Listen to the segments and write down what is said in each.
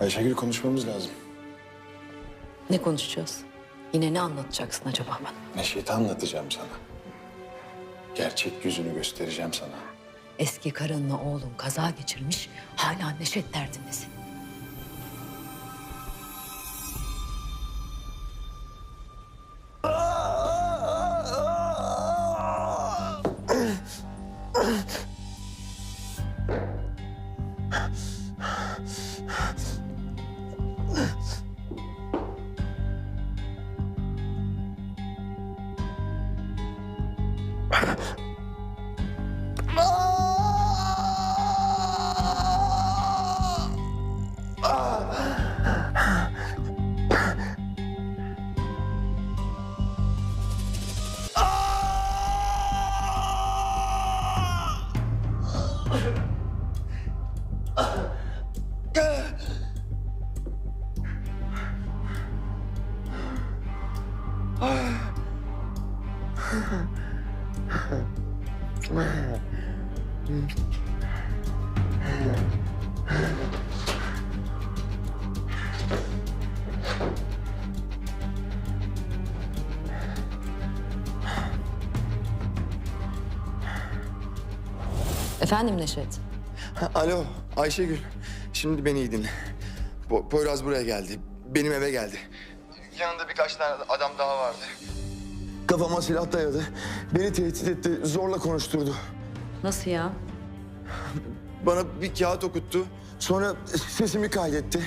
Ayşegül konuşmamız lazım. Ne konuşacağız? Yine ne anlatacaksın acaba bana? Neşet'i anlatacağım sana. Gerçek yüzünü göstereceğim sana. Eski karınla oğlun kaza geçirmiş, hala Neşet derdindesin. Efendim Neşet? Alo Ayşegül. Şimdi beni iyi dinle. Po- Poyraz buraya geldi. Benim eve geldi. Yanında birkaç tane adam daha vardı. Kafama silah dayadı. Beni tehdit etti. Zorla konuşturdu. Nasıl ya? Bana bir kağıt okuttu. Sonra sesimi kaydetti.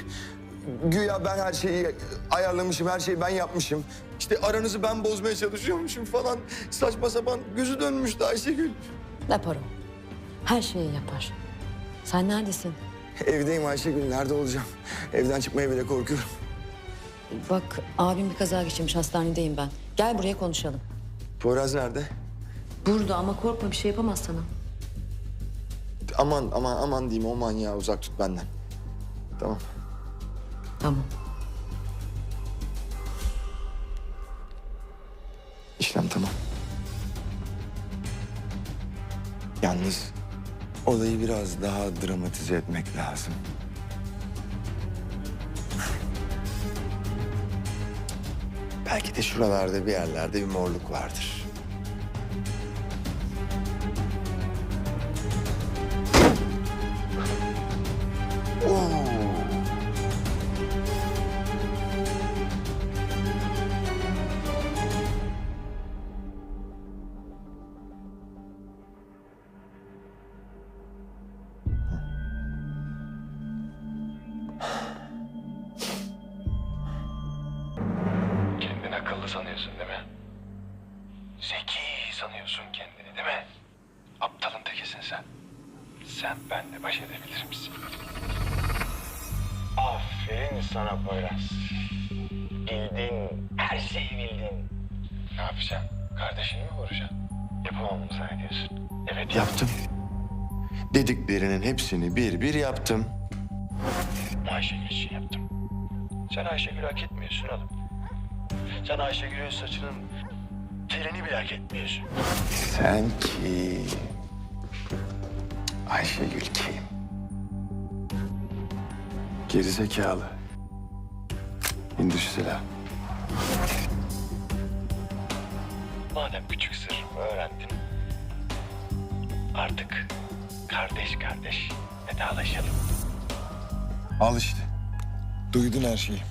Güya ben her şeyi ayarlamışım, her şeyi ben yapmışım. İşte aranızı ben bozmaya çalışıyormuşum falan. Saçma sapan gözü dönmüştü Ayşegül. Yapar o. Her şeyi yapar. Sen neredesin? Evdeyim Ayşegül, nerede olacağım? Evden çıkmaya bile korkuyorum. Bak abim bir kaza geçirmiş, hastanedeyim ben. Gel buraya konuşalım. Poyraz nerede? Burada ama korkma bir şey yapamaz sana. Aman aman aman diyeyim o manyağı uzak tut benden. Tamam. Tamam. İşlem tamam. Yalnız olayı biraz daha dramatize etmek lazım. Belki de şuralarda bir yerlerde bir morluk vardır. Oo. Sanıyorsun değil mi? Zeki sanıyorsun kendini değil mi? Aptalın tekisin sen. Sen benle baş edebilir misin? Aferin sana Poyraz. Bildin, her şeyi bildin. Ne yapacaksın? Kardeşini mi vuracaksın? Yapamam mı zannediyorsun? Evet Yaptım. Dediklerinin hepsini bir bir yaptım. Ayşegül için yaptım. Sen Ayşegül'ü hak etmiyorsun oğlum. Sen Ayşegül'ün saçının telini bile hak etmiyorsun. Sen kim? Ayşegül kim? Gerizekalı. İndir şu silahı. Madem küçük sır öğrendin. Artık kardeş kardeş vedalaşalım. Al işte. Duydun her şeyi.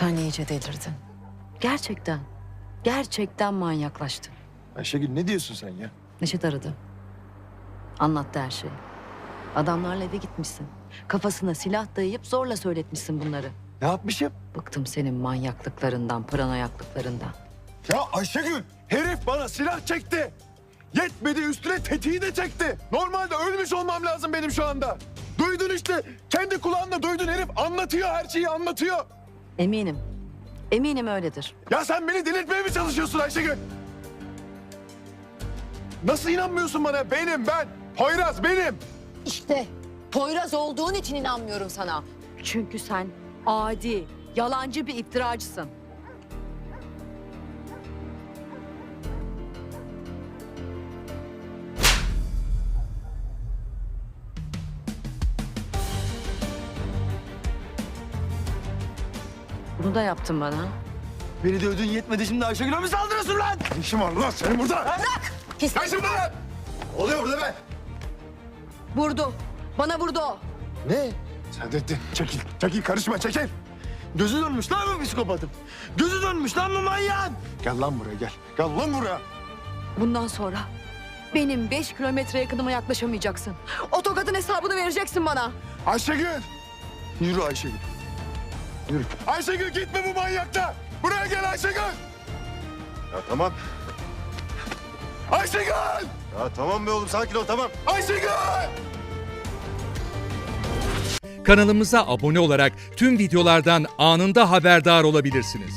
Sen iyice delirdin. Gerçekten. Gerçekten manyaklaştın. Ayşegül ne diyorsun sen ya? Neşet aradı. Anlattı her şeyi. Adamlarla eve gitmişsin. Kafasına silah dayayıp zorla söyletmişsin bunları. Ne yapmışım? Bıktım senin manyaklıklarından, paranoyaklıklarından. Ya Ayşegül! Herif bana silah çekti. Yetmedi üstüne tetiği de çekti. Normalde ölmüş olmam lazım benim şu anda. Duydun işte. Kendi kulağınla duydun herif. Anlatıyor her şeyi anlatıyor. Eminim. Eminim öyledir. Ya sen beni delirtmeye mi çalışıyorsun Ayşegül? Nasıl inanmıyorsun bana? Benim ben. Poyraz benim. İşte Poyraz olduğun için inanmıyorum sana. Çünkü sen adi, yalancı bir iftiracısın. Bunu da yaptın bana. Beni dövdün yetmedi şimdi Ayşegül'e mi saldırıyorsun lan? Ne işin var lan senin burada? Bırak! Pis. Sen şimdi lan! Oluyor burada be. Vurdu. Bana vurdu o. Ne? Saadettin çekil, çekil karışma çekil. Gözü dönmüş lan bu psikopatım. Gözü dönmüş lan bu manyağın. Gel lan buraya gel. Gel lan buraya. Bundan sonra benim beş kilometre yakınıma yaklaşamayacaksın. O tokatın hesabını vereceksin bana. Ayşegül. Yürü Ayşegül. Yürü. Ayşegül gitme bu manyakta. Buraya gel Ayşegül. Ya tamam. Ayşegül! Ya tamam be oğlum sakin ol tamam. Ayşegül! Kanalımıza abone olarak tüm videolardan anında haberdar olabilirsiniz.